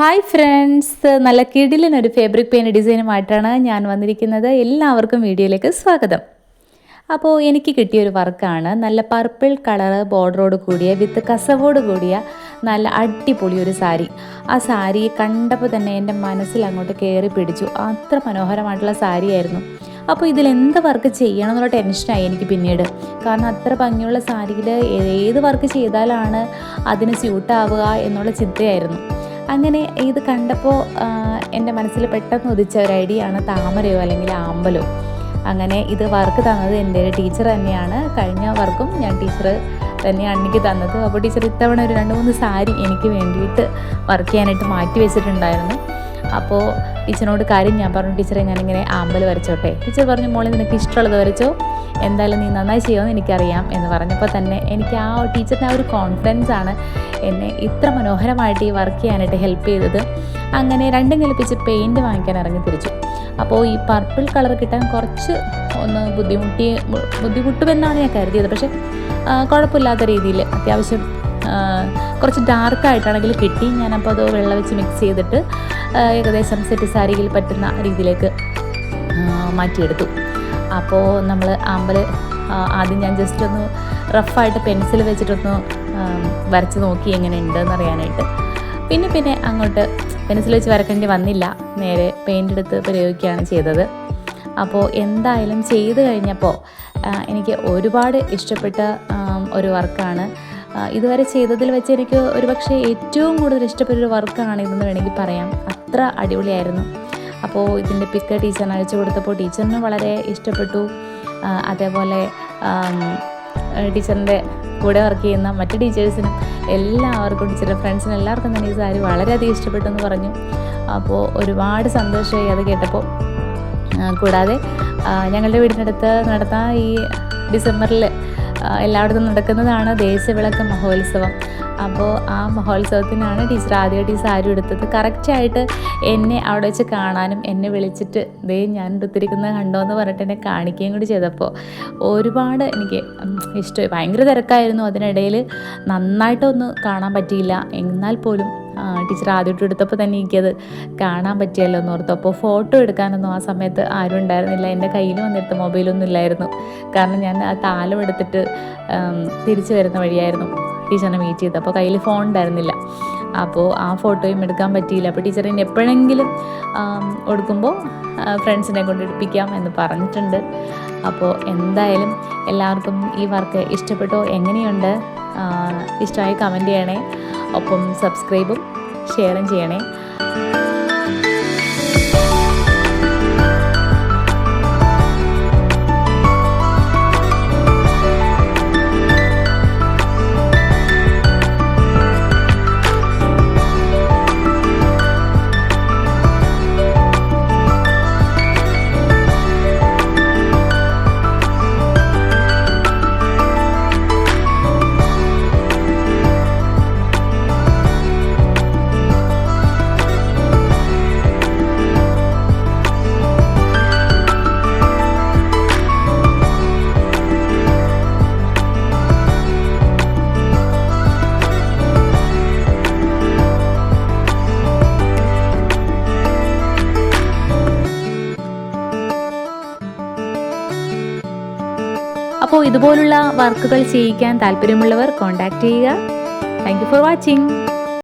Hi friends നല്ല കിടിലൻ ഒരു ഫാബ്രിക് ഡിസൈനുമായിട്ടാണ് ഞാൻ വന്നിരിക്കുന്നത്. എല്ലാവർക്കും വീഡിയോയിലേക്ക് സ്വാഗതം. അപ്പോൾ എനിക്ക് കിട്ടിയൊരു വർക്കാണ് നല്ല പർപ്പിൾ കളർ ബോർഡറോട് കൂടിയ വിത്ത് കസവോട് കൂടിയ നല്ല അടിപൊളി ഒരു സാരി. ആ സാരി കണ്ടപ്പോൾ തന്നെ എന്റെ മനസ്സിൽ അങ്ങോട്ട് കയറി പിടിച്ചു. അത്ര മനോഹരമായിട്ടുള്ള സാരിയായിരുന്നു. അപ്പോൾ ഇതിൽ എന്ത് വർക്ക് ചെയ്യണം എന്നുള്ള ടെൻഷനായി എനിക്ക് പിന്നീട്. കാരണം അത്ര ഭംഗിയുള്ള സാരിയിൽ ഏത് വർക്ക് ചെയ്താലാണ് അതിന് സ്യൂട്ടാവുക എന്നുള്ള ചിന്തയായിരുന്നു. അങ്ങനെ ഇത് കണ്ടപ്പോൾ എന്റെ മനസ്സിൽ പെട്ടെന്ന് ഉദിച്ച ഒരു ഐഡിയ ആണ് താമരയോ അല്ലെങ്കിൽ ആമ്പലോ. അങ്ങനെ ഇത് വർക്ക് തന്നത് എന്റെ ടീച്ചർ തന്നെയാണ്. കഴിഞ്ഞ വർക്കും ഞാൻ ടീച്ചർ തന്നെയാണ് എനിക്ക് തന്നത്. അപ്പോൾ ടീച്ചർ ഇത്തവണ ഒരു രണ്ട് മൂന്ന് സാരി എനിക്ക് വേണ്ടിയിട്ട് വർക്ക് ചെയ്യാനായിട്ട് മാറ്റി വെച്ചിട്ടുണ്ടായിരുന്നു. അപ്പോൾ ടീച്ചറിനോട് കാര്യം ഞാൻ പറഞ്ഞു ടീച്ചറെ ഞാനിങ്ങനെ ആമ്പൽ വരച്ചോട്ടെ. ടീച്ചർ പറഞ്ഞു മോളെ നിനക്ക് ഇഷ്ടമുള്ളത് വരച്ചോ. എന്തായാലും നീ നന്നായി ചെയ്യുമെന്ന് എനിക്കറിയാം എന്ന് പറഞ്ഞപ്പോൾ തന്നെ എനിക്ക് ആ ടീച്ചറിന്റെ ആ ഒരു കോൺഫിഡൻസ് ആണ് എന്നെ ഇത്ര മനോഹരമായിട്ട് ഈ വർക്ക് ചെയ്യാനായിട്ട് ഹെൽപ്പ് ചെയ്തത്. അങ്ങനെ രണ്ടും കൽപ്പിച്ച് പെയിന്റ് വാങ്ങിക്കാൻ ഇറങ്ങി തിരിച്ചു. അപ്പോൾ ഈ പർപ്പിൾ കളർ കിട്ടാൻ കുറച്ച് ഒന്ന് ബുദ്ധിമുട്ടി ബുദ്ധിമുട്ടുമെന്നാണ് ഞാൻ കരുതിയത്. പക്ഷേ കുഴപ്പമില്ലാത്ത രീതിയിൽ അത്യാവശ്യം കുറച്ച് ഡാർക്കായിട്ടാണെങ്കിൽ കിട്ടി. ഞാനപ്പോൾ അത് വെള്ളം വെച്ച് മിക്സ് ചെയ്തിട്ട് ഏകദേശം സെറ്റ് സാരിയിൽ പറ്റുന്ന രീതിയിലേക്ക് മാറ്റിയെടുത്തു. അപ്പോൾ നമ്മൾ അമ്പൽ ആദ്യം ഞാൻ ജസ്റ്റ് ഒന്ന് റഫായിട്ട് പെൻസിൽ വെച്ചിട്ടൊന്ന് വരച്ച് നോക്കി എങ്ങനെ ഉണ്ടെന്ന് അറിയാനായിട്ട്. പിന്നെ പിന്നെ അങ്ങോട്ട് പെൻസിൽ വെച്ച് വരക്കേണ്ടി വന്നില്ല. നേരെ പെയിന്റ് എടുത്ത് പ്രയോഗിക്കുകയാണ് ചെയ്തത്. അപ്പോൾ എന്തായാലും ചെയ്ത് കഴിഞ്ഞപ്പോൾ എനിക്ക് ഒരുപാട് ഇഷ്ടപ്പെട്ട ഒരു വർക്കാണ് ഇതുവരെ ചെയ്തതിൽ വെച്ച് എനിക്ക് ഒരുപക്ഷെ ഏറ്റവും കൂടുതൽ ഇഷ്ടപ്പെട്ട ഒരു വർക്കാണ് ഇതെന്ന് വേണമെങ്കിൽ പറയാം. അത്ര അടിപൊളിയായിരുന്നു. അപ്പോൾ ഇതിന്റെ പിക്ക് ടീച്ചറിന് അയച്ചു കൊടുത്തപ്പോൾ ടീച്ചറിന് വളരെ ഇഷ്ടപ്പെട്ടു. അതേപോലെ ടീച്ചറിന്റെ കൂടെ വർക്ക് ചെയ്യുന്ന മറ്റ് ടീച്ചേഴ്സിനും എല്ലാവർക്കും ടീച്ചറുടെ ഫ്രണ്ട്സിനും എല്ലാവർക്കും തന്നെ ഈ സാരി വളരെയധികം ഇഷ്ടപ്പെട്ടു എന്ന് പറഞ്ഞു. അപ്പോൾ ഒരുപാട് സന്തോഷമായി അത് കേട്ടപ്പോൾ. കൂടാതെ ഞങ്ങളുടെ വീടിനടുത്ത് നടത്താൻ ഈ ഡിസംബറിൽ എല്ലായിടത്തും നടക്കുന്നതാണ് ദേശവിളക്ക് മഹോത്സവം. അപ്പോൾ ആ മഹോത്സവത്തിനാണ് ടീച്ചർ ആദ്യമായിട്ട് ഈ സാരി എടുത്തത് കറക്റ്റായിട്ട് എന്നെ അവിടെ വെച്ച് കാണാനും എന്നെ വിളിച്ചിട്ട് ദേ ഞാൻ എടുത്തിരിക്കുന്നത് കണ്ടോ എന്ന് പറഞ്ഞിട്ട് എന്നെ കാണിക്കുകയും കൂടി ചെയ്തപ്പോൾ ഒരുപാട് എനിക്ക് ഇഷ്ടമായി. ഭയങ്കര തിരക്കായിരുന്നു. അതിനിടയിൽ നന്നായിട്ടൊന്നും കാണാൻ പറ്റിയില്ല. എന്നാൽ പോലും ടീച്ചർ ആദ്യമായിട്ട് എടുത്തപ്പോൾ തന്നെ എനിക്കത് കാണാൻ പറ്റിയല്ലോ എന്ന് ഓർത്തു. അപ്പോൾ ഫോട്ടോ എടുക്കാനൊന്നും ആ സമയത്ത് ആരും ഉണ്ടായിരുന്നില്ല. എന്റെ കയ്യിൽ വന്നിട്ട് മൊബൈലൊന്നും ഇല്ലായിരുന്നു. കാരണം ഞാൻ ആ താലം എടുത്തിട്ട് തിരിച്ചു വരുന്ന വഴിയായിരുന്നു ടീച്ചറിനെ മീറ്റ് ചെയ്തത്. അപ്പോൾ കയ്യിൽ ഫോൺ ഉണ്ടായിരുന്നില്ല. അപ്പോൾ ആ ഫോട്ടോയും എടുക്കാൻ പറ്റിയില്ല. അപ്പോൾ ടീച്ചറിന് എപ്പോഴെങ്കിലും എടുക്കുമ്പോൾ ഫ്രണ്ട്സിനെ കൊണ്ട് എടുപ്പിക്കാം എന്ന് പറഞ്ഞിട്ടുണ്ട്. അപ്പോൾ എന്തായാലും എല്ലാവർക്കും ഈ വർക്ക് ഇഷ്ടപ്പെട്ടോ? എങ്ങനെയുണ്ട്? ഇഷ്ടമായി കമന്റ് ചെയ്യണേ. ഒപ്പം സബ്സ്ക്രൈബും ഷെയറും ചെയ്യണേ. അപ്പോൾ ഇതുപോലുള്ള വർക്കുകൾ ചെയ്യിക്കാൻ താല്പര്യമുള്ളവർ കോൺടാക്റ്റ് ചെയ്യുക. Thank for watching